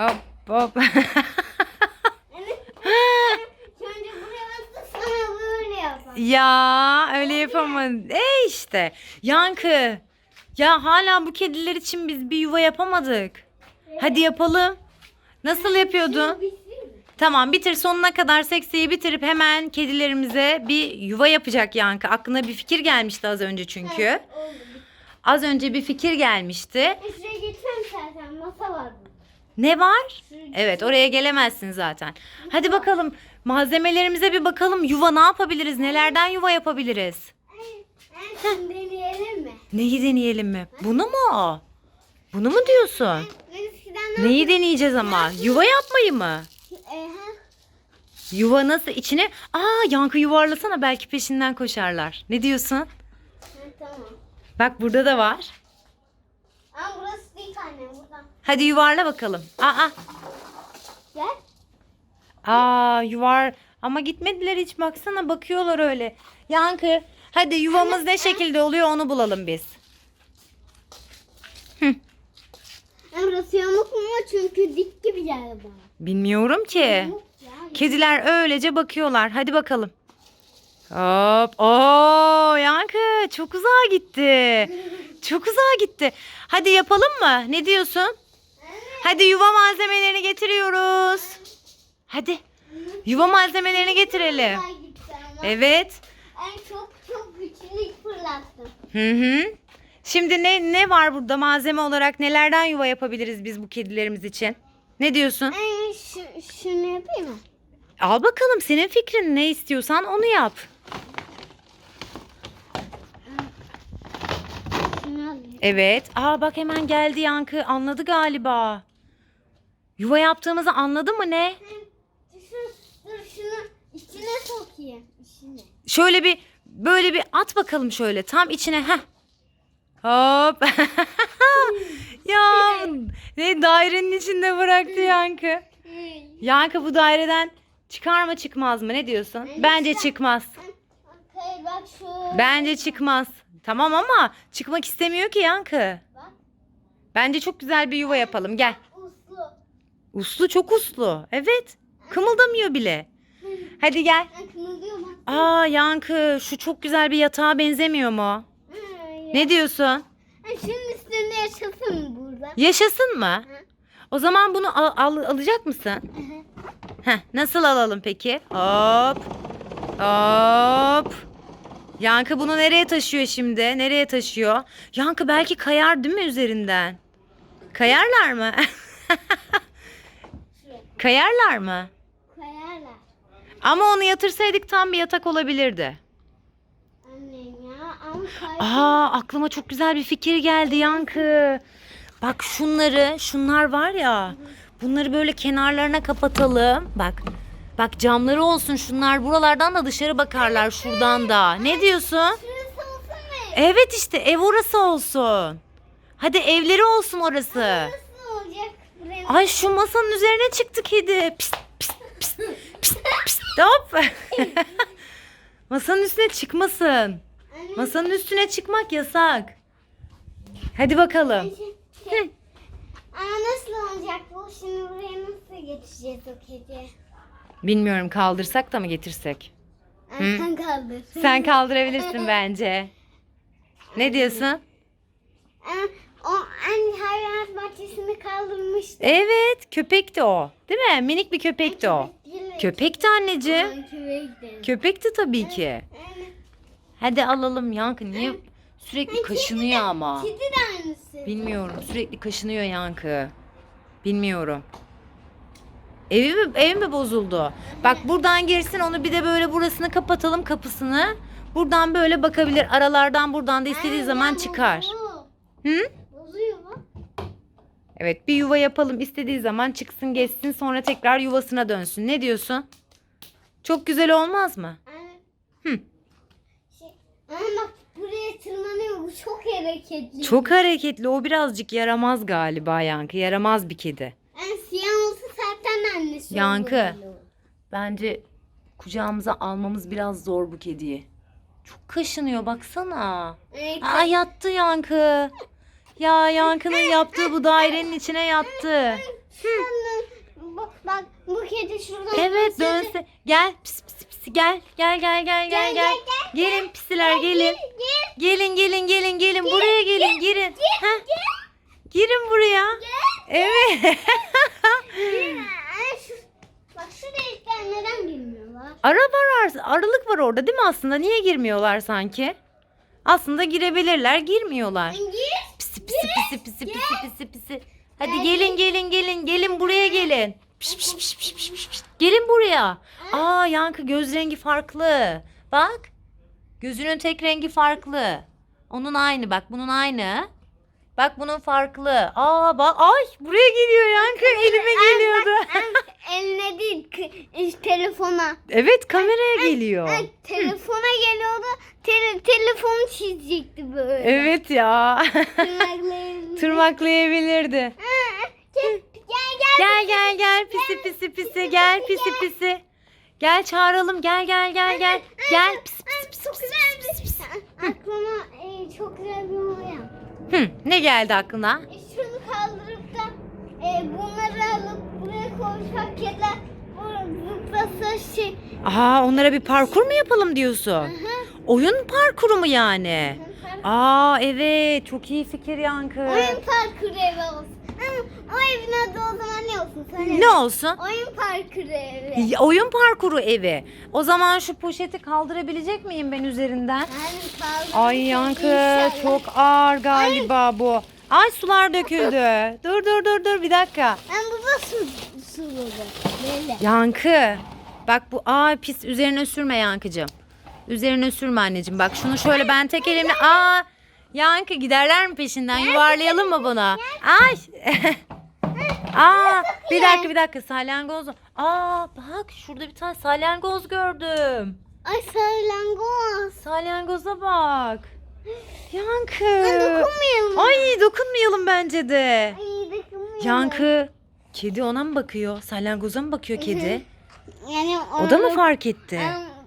Hop hop. Önce buraya bastı sonra böyle yapalım. ya öyle yapamadım. E işte. Yankı. Ya hala bu kediler için biz bir yuva yapamadık. Hadi yapalım. Nasıl yapıyordun? Tamam bitir sonuna kadar seksiyi bitirip hemen kedilerimize bir yuva yapacak Yankı. Aklına bir fikir gelmişti az önce çünkü. Evet, oldu. Az önce bir fikir gelmişti. E, Şuraya geçsem zaten masa var burada. Ne var? Evet oraya gelemezsin zaten. Hadi bakalım malzemelerimize bir bakalım. Yuva ne yapabiliriz? Nelerden yuva yapabiliriz? En son deneyelim mi? Neyi deneyelim mi? Bunu mu? Bunu mu diyorsun? Eskiden Neyi deneyeceğiz ama? Yuva yapmayı mı? Ha. Yuva nasıl? içine? Aa yankı yuvarlasana belki peşinden koşarlar. Ne diyorsun? Tamam. Bak burada da var. Ama burası değil anne buradan. Hadi yuvarla bakalım. Aa, Gel. aa yuvar ama gitmediler hiç baksana bakıyorlar öyle. Yankı hadi yuvamız ne şekilde oluyor onu bulalım biz. Ha, burası yamuk mu? Çünkü dik gibi geldi bana. Bilmiyorum ki. Yamuk ya. Kediler öylece bakıyorlar. Hadi bakalım. Hop. Oo Yankı çok uzağa gitti. Çok uzağa gitti. Hadi yapalım mı? Ne diyorsun? Hadi yuva malzemelerini getiriyoruz. Hadi. Yuva malzemelerini getirelim. Evet. En çok çok güçlü fırlattım. Hı hı. Şimdi ne ne var burada malzeme olarak nelerden yuva yapabiliriz biz bu kedilerimiz için? Ne diyorsun? En şu, şunu yapayım mı? Al bakalım senin fikrin ne istiyorsan onu yap. Şunu alayım. Evet. Aa bak hemen geldi Yankı. Anladı galiba. Yuva yaptığımızı anladı mı ne? Dur, dur şunu içine sokayım. İçine. Şöyle bir böyle bir at bakalım şöyle tam içine. Heh. Hop. ya ne dairenin içinde bıraktı Yankı. Yankı bu daireden çıkar mı çıkmaz mı ne diyorsun? Bence çıkmaz. Bence çıkmaz. Tamam ama çıkmak istemiyor ki Yankı. Bence çok güzel bir yuva yapalım. Gel. Uslu. Çok uslu. Evet. Kımıldamıyor bile. Hadi gel. Aa Yankı şu çok güzel bir yatağa benzemiyor mu? Ne diyorsun? Şunun üstünde yaşasın burada? Yaşasın mı? O zaman bunu al- al- alacak mısın? Heh, nasıl alalım peki? Hop. Hop. Yankı bunu nereye taşıyor şimdi? Nereye taşıyor? Yankı belki kayar değil mi üzerinden? Kayarlar mı? Kayarlar mı? Koyarlar. Ama onu yatırsaydık tam bir yatak olabilirdi. Annem ya ama. Aa aklıma çok güzel bir fikir geldi Yankı. Bak şunları, şunlar var ya. Bunları böyle kenarlarına kapatalım. Bak. Bak camları olsun şunlar. Buralardan da dışarı bakarlar şuradan da. Ne diyorsun? Şurası olsun mu? Evet işte ev orası olsun. Hadi evleri olsun orası. Buraya Ay şu masanın üzerine çıktı kedi. Pist pist pist pist pist. Hop. masanın üstüne çıkmasın. Masanın üstüne çıkmak yasak. Hadi bakalım. Şey, şey. Ama nasıl olacak bu? Şimdi buraya nasıl geçeceğiz o kedi? Bilmiyorum kaldırsak da mı getirsek? Anne sen kaldır. Sen kaldırabilirsin bence. Ne diyorsun? Ama o anne hayvanat bahçesini kaldırmıştı. Evet köpekti o. Değil mi? Minik bir köpekti o. Köpekti anneciğim. Köpekti. Tabii ki. Hadi alalım Yankı. Niye sürekli kaşınıyor ama? Kedi de aynısı. Bilmiyorum. Sürekli kaşınıyor Yankı. Bilmiyorum. Evi mi, ev mi bozuldu? Bak buradan girsin onu bir de böyle burasını kapatalım kapısını. Buradan böyle bakabilir. Aralardan buradan da istediği zaman çıkar. Hı? Evet bir yuva yapalım. istediği zaman çıksın geçsin sonra tekrar yuvasına dönsün. Ne diyorsun? Çok güzel olmaz mı? Anne. Hı. Şey, anne bak buraya tırmanıyor. Bu çok hareketli. Çok hareketli. O birazcık yaramaz galiba Yankı. Yaramaz bir kedi. Yani siyah olsa zaten annesi Yankı. olur. Bence kucağımıza almamız biraz zor bu kediyi. Çok kaşınıyor baksana. Evet. Aa yattı Yankı. Ya Yankı'nın yaptığı bu dairenin içine yattı. Bak, bu kedi şuradan. Evet dönse. Gel pis pis pis gel. Gel gel gel gel Gel, gel. gel, gel, Gelin pisiler gelin. Gel. Gelin gelin gelin gelin buraya gelin girin. Heh, Girin buraya. Evet. Gel. Ay, şu, bak şu delikten neden girmiyorlar? Ara var ar- aralık var orada değil mi aslında? Niye girmiyorlar sanki? Aslında girebilirler, girmiyorlar. Gir. Pisi pisi pisi pisi pisi pisi. Hadi gelin gelin gelin gelin buraya gelin. Piş, piş, piş, piş, piş, piş, piş. Gelin buraya. Aa yankı göz rengi farklı. Bak. Gözünün tek rengi farklı. Onun aynı bak bunun aynı. Bak bunun farklı. Aa bak ay buraya geliyor yankı elime geliyordu. Eline değil k- telefona. Evet kameraya geliyor. Ay, telefona geliyordu. Tele, telefonu çizecekti böyle. Evet ya. Tırnaklarını. Tırmaklayabilirdi. Ha, Gel gel gel. Gel gel pisi pisi pisi gel pisi pisi. Gel çağıralım gel gel gel gel. Gel pisi pisi pisi pisi. Aklıma e, çok güzel bir olay yaptı. Hı, ne geldi aklına? E, şunu kaldırıp da e, bunları alıp buraya koysak kediler bu zıplasa şey. Aa onlara bir parkur mu yapalım diyorsun? Aha. Oyun parkuru mu yani? Aa evet çok iyi fikir Yankı. Oyun parkuru evi olsun. O evin adı o zaman ne olsun? Söyle. Ne olsun? Oyun parkuru evi. Y- Oyun parkuru evi. O zaman şu poşeti kaldırabilecek miyim ben üzerinden? Ay Yankı inşallah. çok ağır galiba bu. Ay sular döküldü. Dur dur dur dur bir dakika. Ben bu da su, su böyle. Böyle. Yankı. Bak bu aa pis üzerine sürme Yankıcığım. Üzerine sürme anneciğim. Bak şunu şöyle ben tek elimle aa Yankı giderler mi peşinden? Yuvarlayalım mı bunu? Ay. aa bir dakika bir dakika salyangoz. Aa bak şurada bir tane salyangoz gördüm. Ay salyangoz. Salyangoza bak. Yankı. Ay, dokunmayalım. Ay dokunmayalım bence de. Ay dokunmayalım. Yankı. Kedi ona mı bakıyor? Salyangoza mı bakıyor kedi? Yani O da mı fark etti?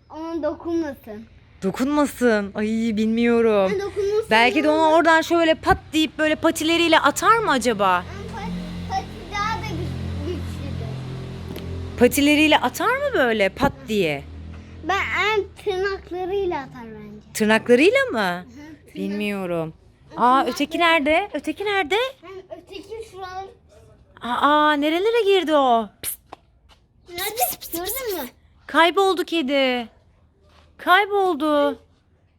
Ona dokunmasın. Dokunmasın. Ay bilmiyorum. Ay, dokunmasın. Belki de ona oradan şöyle pat deyip böyle patileriyle atar mı acaba? Pat- pati daha da güç- güçlüdür. Patileriyle atar mı böyle pat diye? Ben en tırnaklarıyla atar bence. Tırnaklarıyla mı? Hı, Bilmiyorum. Aa öteki nerede? Öteki nerede? Hem öteki şu an Aa nerelere girdi o? Pist, nerede? Gördün mü? kayboldu kedi. Kayboldu.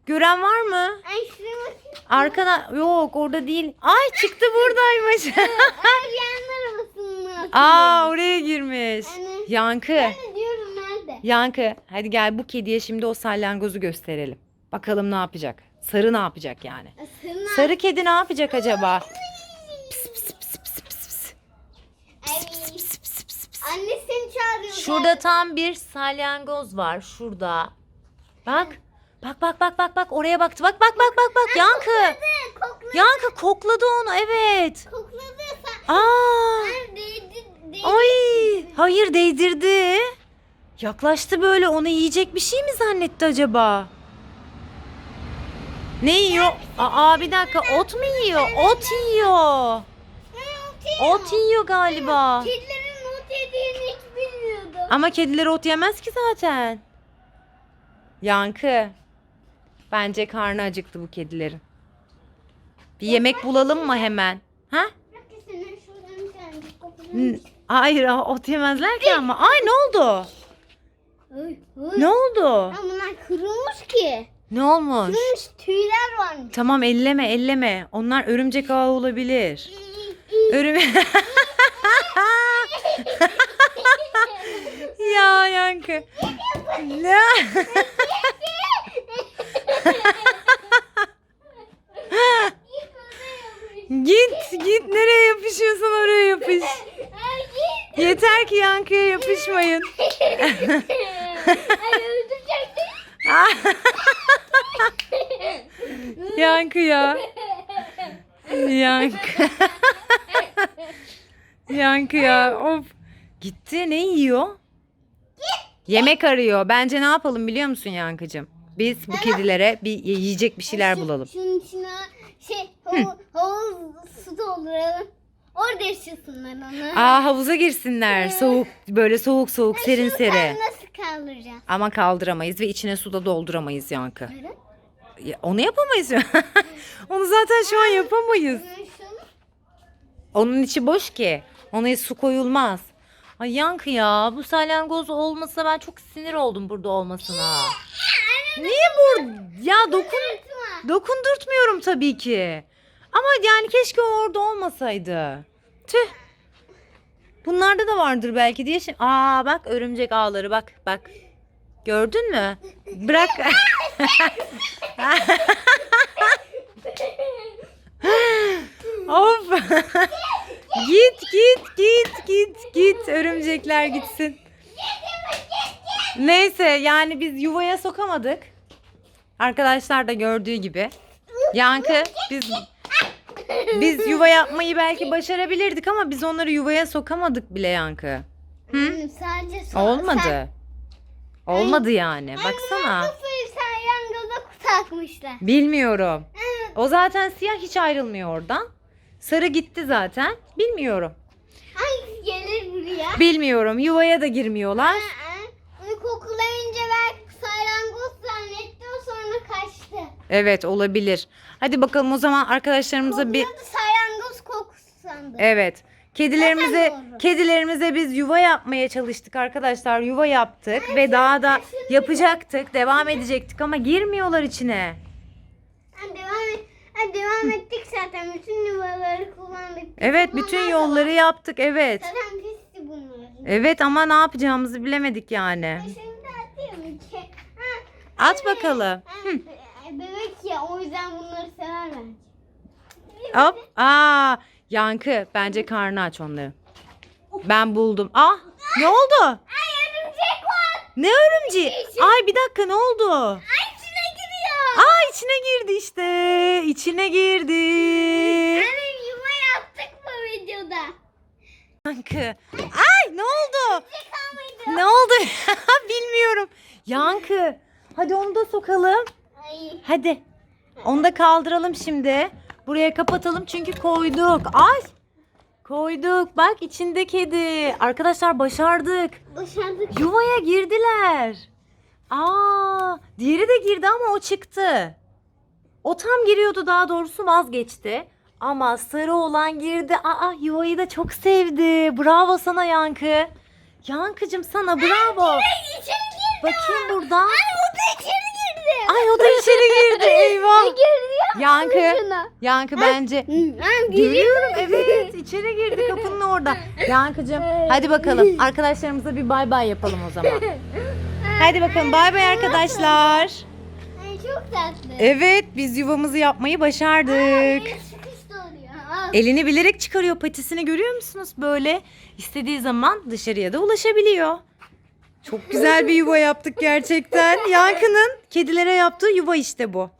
Gören var mı? Ay şuraya bakayım. Arkada yok orada değil. Ay çıktı buradaymış. Ay Aa oraya girmiş. Anne. Yankı. Ben de diyorum nerede? Yankı hadi gel bu kediye şimdi o salyangozu gösterelim. Bakalım ne yapacak. Sarı ne yapacak yani? Sırna. Sarı kedi ne yapacak acaba? Anne seni çağırıyor. Şurada tam bir salyangoz var şurada. Bak. Bak bak bak bak bak oraya baktı. Bak bak bak bak bak Yankı. Kokladı. Kokladı. Yankı kokladı onu evet. Kokladı. Aa. Değdi. Değdi. Ay. Hayır değdirdi. Yaklaştı böyle onu yiyecek bir şey mi zannetti acaba? Ne yiyor? Aa bir dakika ot mu yiyor? Ot yiyor. Ot yiyor galiba. Kedilerin ot yediğini hiç bilmiyordum. Ama kediler ot yemez ki zaten. Yankı. Bence karnı acıktı bu kedilerin. Bir yemek bulalım mı hemen? Ha? N- Hayır ot yemezler ki ama. Ay ne oldu? Ne oldu? Ya bunlar kırılmış ki. Ne olmuş? Kırılmış tüyler varmış. Tamam elleme elleme. Onlar örümcek ağı olabilir. Örüm... ya Yankı. Ne? git git nereye yapışıyorsan oraya yapış. Yeter ki Yankı'ya yapışmayın. Yankı ya. Yankı. Yankı ya. Of. Gitti ne yiyor? Yemek arıyor. Bence ne yapalım biliyor musun Yankıcığım? Biz bu kedilere bir yiyecek bir şeyler bulalım. Şunun içine şey havuz, havuz su dolduralım. Orada yaşasınlar onu. Aa havuza girsinler. Soğuk böyle soğuk soğuk serin serin. sen nasıl kaldıracağız? Ama kaldıramayız ve içine su da dolduramayız Yankı. Ya, onu yapamayız. onu zaten şu an yapamayız. Şunu- şunu. Onun içi boş ki. Ona su koyulmaz. Ay Yankı ya bu salyangoz olmasa ben çok sinir oldum burada olmasına. Niye bur? Ya dokun dokundurtmuyorum tabii ki. Ama yani keşke o orada olmasaydı. Tüh. Bunlarda da vardır belki diye. Şimdi... Aa bak örümcek ağları bak bak. Gördün mü? Bırak. of. git git git git git örümcekler gitsin. Neyse yani biz yuvaya sokamadık. Arkadaşlar da gördüğü gibi. Yankı biz biz yuva yapmayı belki başarabilirdik ama biz onları yuvaya sokamadık bile Yankı. Hmm, Sadece so- Olmadı. Sen... Olmadı yani. Baksana. Salyangoza takmışlar? Bilmiyorum. O zaten siyah hiç ayrılmıyor oradan. Sarı gitti zaten. Bilmiyorum. Hangisi gelir buraya? Bilmiyorum. Yuvaya da girmiyorlar. Aa, Onu kokulayınca belki salyangoz zannetti o sonra kaçtı. Evet olabilir. Hadi bakalım o zaman arkadaşlarımıza bir Kokladı salyangoz kokusu sandı. Evet. Kedilerimize Zaten doğru. kedilerimize biz yuva yapmaya çalıştık arkadaşlar. Yuva yaptık ve daha da yapacaktık. Devam edecektik ama girmiyorlar içine. Ha, devam, ettik zaten. Bütün yuvaları kullandık. Evet bütün yolları var? yaptık evet. Zaten pisti bunlar. Evet ama ne yapacağımızı bilemedik yani. Şimdi atıyorum ki. Ha, At bakalım. ha, be- bebek ya o yüzden bunları sever bence. Hop. Aa, yankı bence karnı aç onların. Ben buldum. Ah ne oldu? Ay örümcek var. Ne örümceği? Ay bir dakika ne oldu? Ay içine giriyor. Aa içine girdi işte. İçine girdi. Annem yuva yaptık bu videoda. Yankı. Ay ne oldu? Ne oldu? Bilmiyorum. Yankı. Hadi onu da sokalım. Ay. Hadi. Onu da kaldıralım şimdi. Buraya kapatalım çünkü koyduk. Ay. Koyduk. Bak içinde kedi. Arkadaşlar başardık. Başardık. Yuvaya girdiler. Aa, diğeri de girdi ama o çıktı. O tam giriyordu daha doğrusu vazgeçti. Ama sarı olan girdi. Aa, yuvayı da çok sevdi. Bravo sana Yankı. Yankıcım sana bravo. Bakayım buradan. Ay o da içeri girdi. Ay o da içeri girdi. Eyvah. Girdi ya. Yankı. Yankı bence. Ben Görüyorum evet içeri girdi kapının orada. Yankıcım hadi bakalım arkadaşlarımıza bir bay bay yapalım o zaman. Hadi bakalım bay bay arkadaşlar. Çok tatlı. Evet biz yuvamızı yapmayı başardık. Al. Elini bilerek çıkarıyor patisini görüyor musunuz böyle? istediği zaman dışarıya da ulaşabiliyor. Çok güzel bir yuva yaptık gerçekten. Yankı'nın kedilere yaptığı yuva işte bu.